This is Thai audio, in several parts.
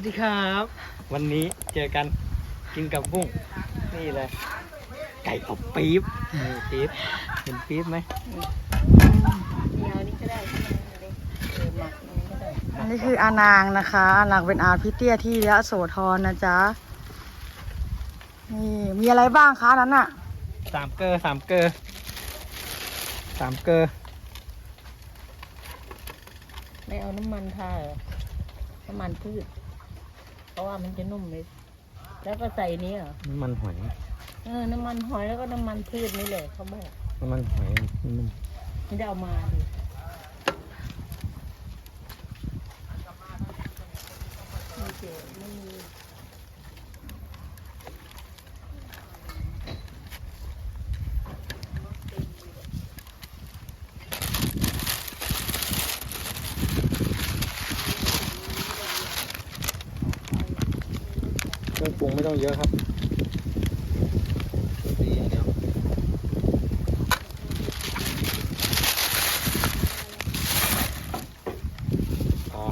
วัสดีครับ วันนี้เจอกันกินกับบุ้งนี่เลย ไก่อบปี๊บนี่ปี๊บเห็นปี๊บไหมเดียวนี่ก็ได้ใช่ไหมเออหมักอันนี้ก็ได้อันนี้คืออานางนะคะอานางเป็นอาพี่เตี้ยที่ยะโสธรนะจ๊ะนี่มีอะไรบ้างคะนั้นอะสามเกอร์สามเกอร์สามเกอร์ไม่เอาน้ำมันทาเหรอน้ำมันพืช เพราะว่ามันจะนุ่มเลยแล้วก็ใส่นี้เหรอน้ำมันหอยเออน้ำมันหอยแล้วก็น้ำมันพืชนี่แหละเขาบอกน้ำมันหอยนุ่มไม่ได้เอามาดิไม่เจอไม่มี เครื่อง ปรุงไม่ต้องเยอะครับดีอย่างเดียวพอ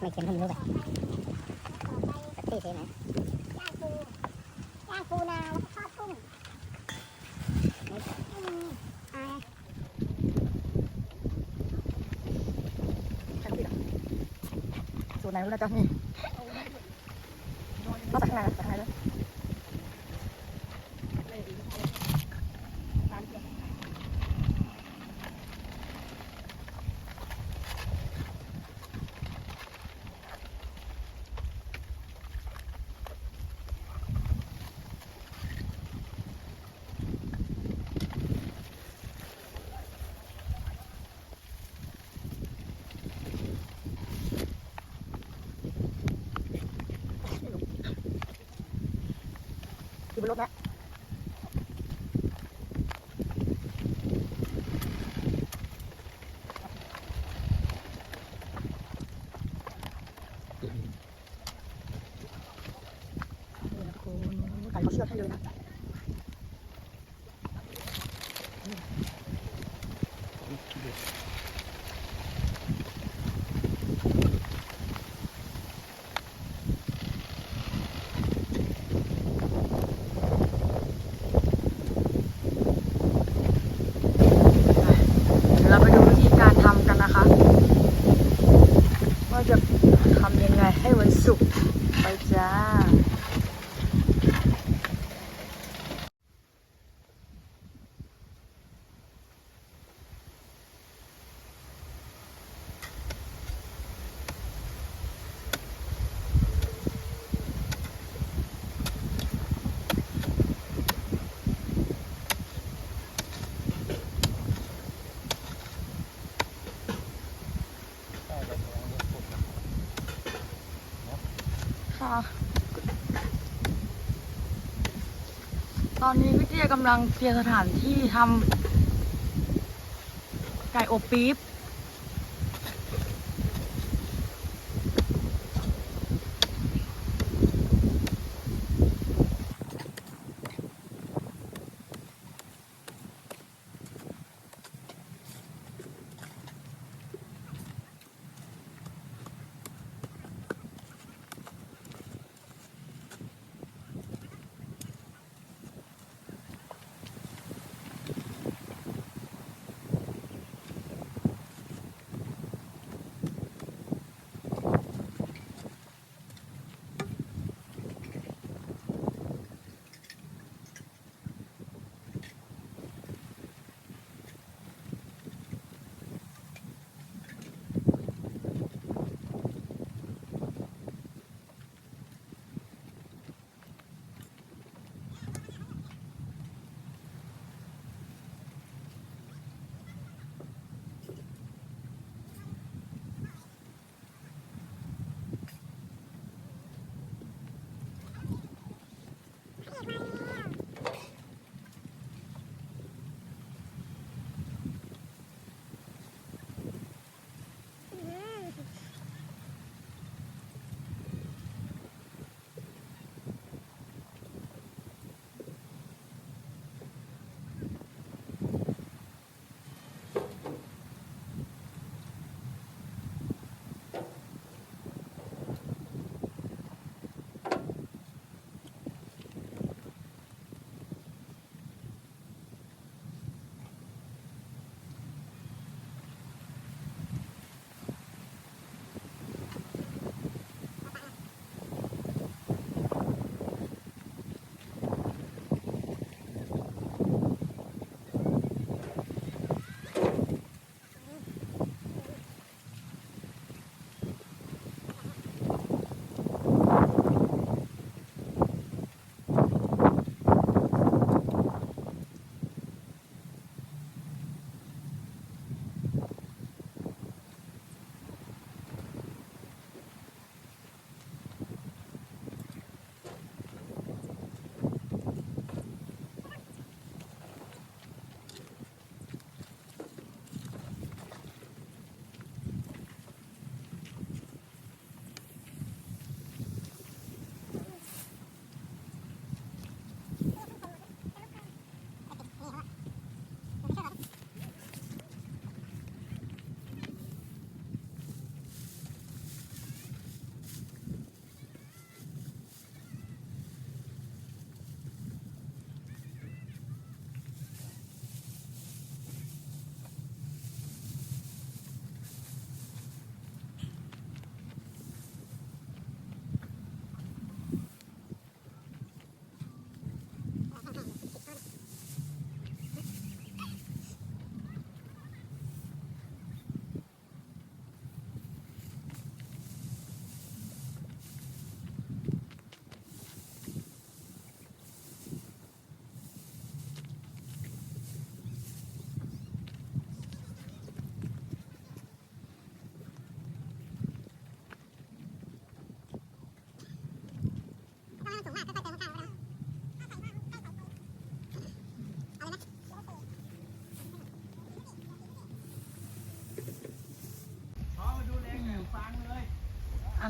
ไม่เค็มเท่ามันรู้แบบปกติใช่ไหมย่างปูย่างปูนาแล้วก็ทอดกุ้งไม่มีอ่าสูตรไหนรู้แล้วจ๊ะนี่ มาจากข้างในนะจากข้างในเลยอยู่ บนรถแล้วนี่นะคุณไก่เขาเชือดให้เลยนะ เดี๋ยวเราไปดูวิธีการทำกันนะคะ ว่าจะทำยังไงให้มันสุกไปจ้า ค่ะ ตอนนี้พี่เตี้ยกำลังเตรียมสถานที่ทำไก่อบปี๊บ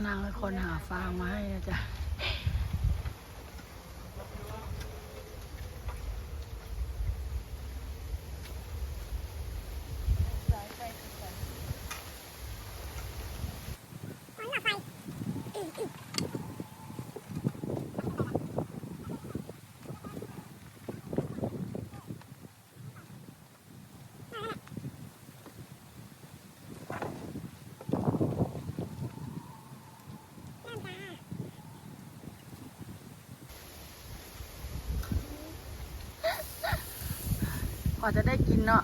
นางเป็นคนหาฟางมาให้นะจ๊ะ มันหลับไฟอืออือนั่นจ้า ก ว่าจะได้กินเนาะ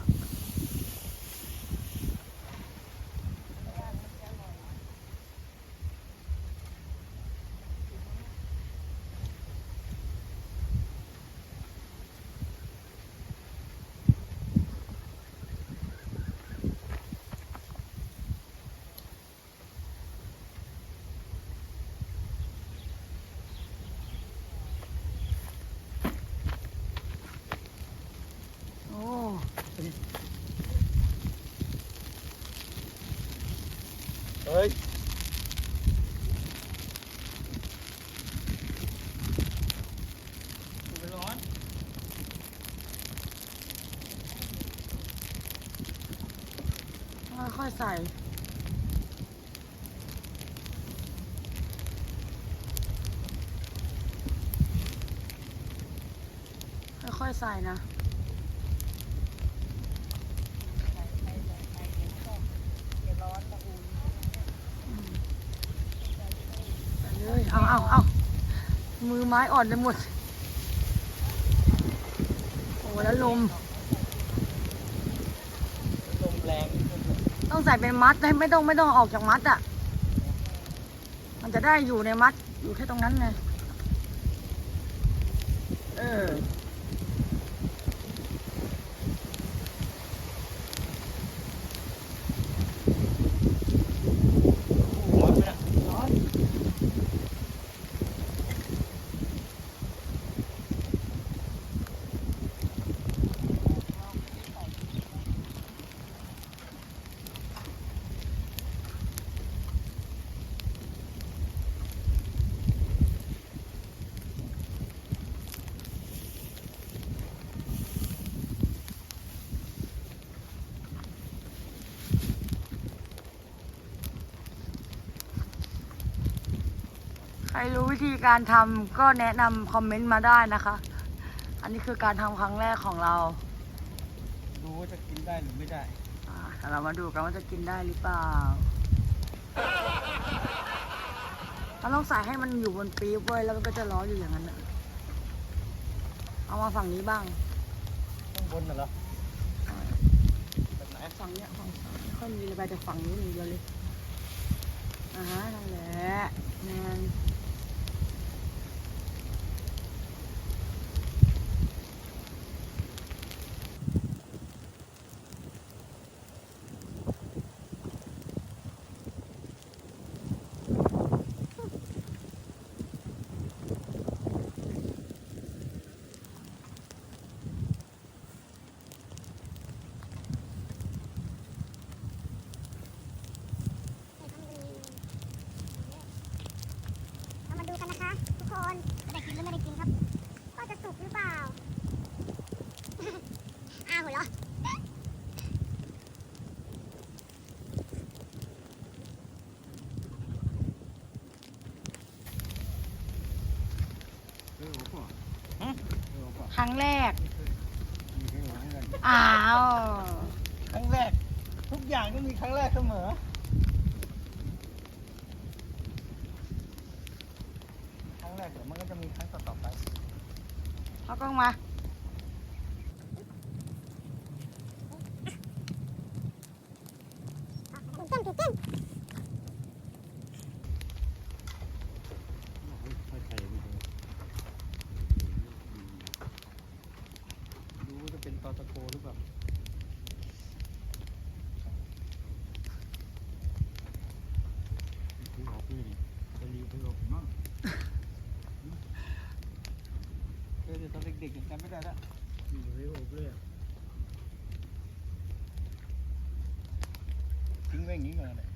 เฮ้ยร้อนค่อยๆใส่ค่อยๆใส่นะ เอาเอาเอามือไม้อ่อนไปหมด โอ้แล้วลม ลมแรง ต้องใส่เป็นมัดไม่ต้องไม่ต้องออกจากมัดอะ มันจะได้อยู่ในมัดอยู่แค่ตรงนั้นไงเออ ร้อนไหมนะร้อน ใค รรู้วิธีการทำก็แนะนำคอมเมนต์มาได้นะคะ อันนี้คือการทำครั้งแรกของเราดูว่าจะกินได้หรือไม่ได้อ่าเดี๋ยวเรามาดูกันว่าจะกินได้หรือเปล่าเราต้องใส่ให้มันอยู่บนปี๊บเว้ยแล้วมันก็จะร้อนอยู่อย่างนั้นน่ะเอามาฝั่งนี้บ้างข้างบนน่ะเหรอแบบไหนฝั่งเนี้ยฝั่งซ้ายไม่ค่อยมีเลยไปแต่ฝั่งนี้มีเดียวเลยอ่าฮะนั่นแหละแมน เรามาดูกันนะคะ ทุกคนจะได้กินหรือไม่ได้กินครับ ก็จะสุกหรือเปล่า อ้าวเหรอครั้งแรก อ้าว ครั้งแรก ทุกอย่างต้องมีครั้งแรกเสมอ ครั้งแรกเดี๋ยวมันก็จะมีครั้งต่อๆไปเอากล้องมา ตื่นเต้นตื่นเต้น ดูว่าจะเป็นตอตะโกหรือเปล่า เออเดี๋ ยวตอนเด็กๆยังจำไม่ได้ละทิ้งไว้อย่างนี้ก่อนเลย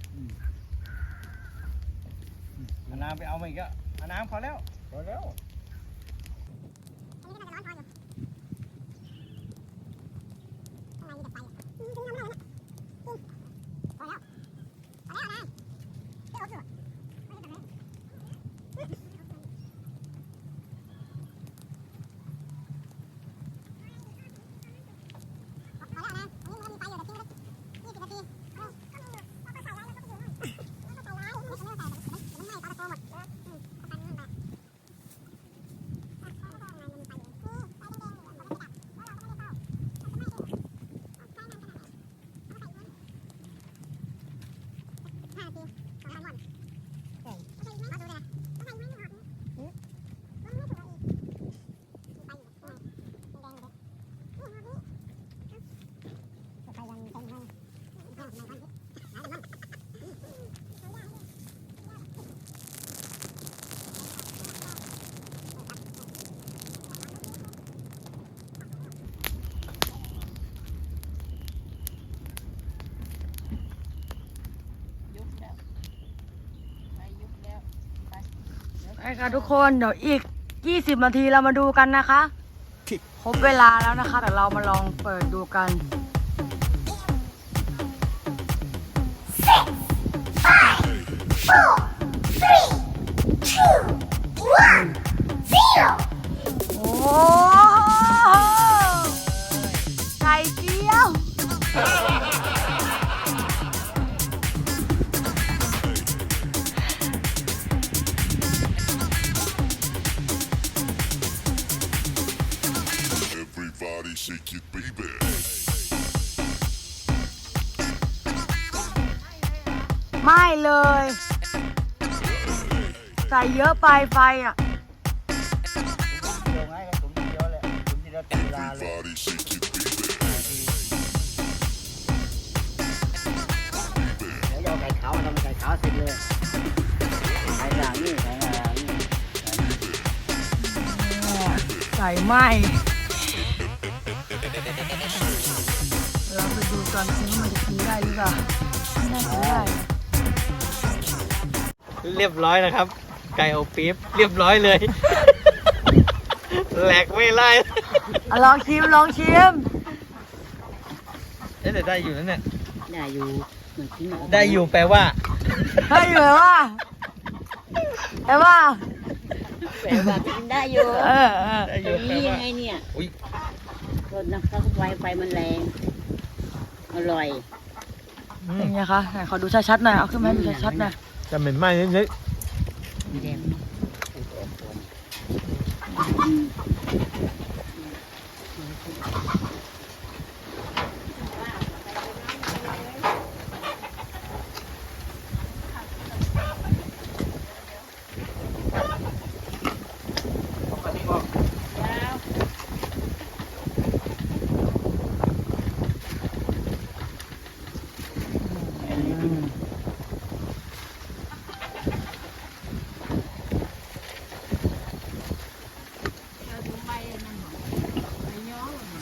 เอาน้ำไปเอามาอีกอะเอาน้ำพอแล้วพอแล้วอันนี้ก็น่าจะร้อนพออยู่ข้างในมีแต่ไฟอะอืมถึงน้ำไม่ได้นะจริงพอแล้วพอแล้วนะเดี๋ยวเอาสิวะไม่ได้ทำอะไรพอแล้วนะอันนี้มันก็มีไฟอยู่เดี๋ยวทิ้งไว้ยี่สิบนาทีเออก็มีอยู่แล้วก็ใส่ไว้แล้วก็ไปอยู่นู่นแล้วก็ใส่ไว้ไม่ใส่ไม่ใส่เดี๋ยวมันไหม้ปลาตะโกหมดอืมเอาไปนู่นไป ยุบแล้วไปยุบแล้วไป ไปค่ะทุกคนเดี๋ยวอีก 20 นาทีเรามาดูกันนะคะครบเวลาแล้วนะคะ แต่เรามาลองเปิดดูกันโไปไฟอะเดียวง่ายกับผมทีเดียวเลยผมทีเดียวติดเลาเลยเดี๋ยวเอาไก่ขาวมาทำไก่ขาวเสร็จเลยไก่ด่างนี่ไก่ด่างนี่ใส่ไหมเราไปดูกันซิว่ามันจะกินได้หรือเปล่าไม่น่าจะได้ เรียบร้อยนะครับ ไก่อบปี๊บเรียบร้อยเลย แหลกไม่ไล่อะลองชิมลองชิม เอ๊ะแต่ได้อยู่นั่นเนี่ยได้อยู่เหมือนกินได้อยู่แปลว่าให้อยู่ไหมว่าแต่ว่าแปลว่ากินได้อยู่เออเออได้อแต่ยู่แปลนี่ยัว่างไงเนี่ยอุ้ยรสนะคะไฟไฟมันแรง อร่อยเป็นไงคะไหนขอดูชัดๆหน่อยเอาขึ้นมาให้ดูชัดๆหน่อยจะเหม็นไหมนิดมี แดง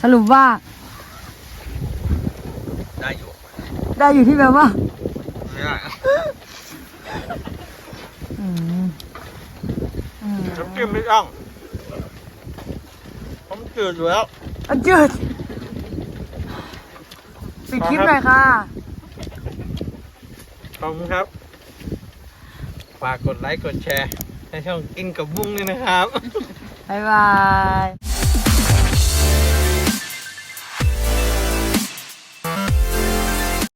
สรุปว่าๆได้อยู่ได้อยู่ที่แบบว่า ไม่ได้อืมอืมน้ำจิ้มไม่ต้องผมจืดอยู่แล้ว อันจืดปิดคลิปหน่อยค่ะ ขอบคุณครับ ฝากกดไลค์กดแชร์ ในช่องกินกับบุ้งด้วยนะครับ บ๊ายบาย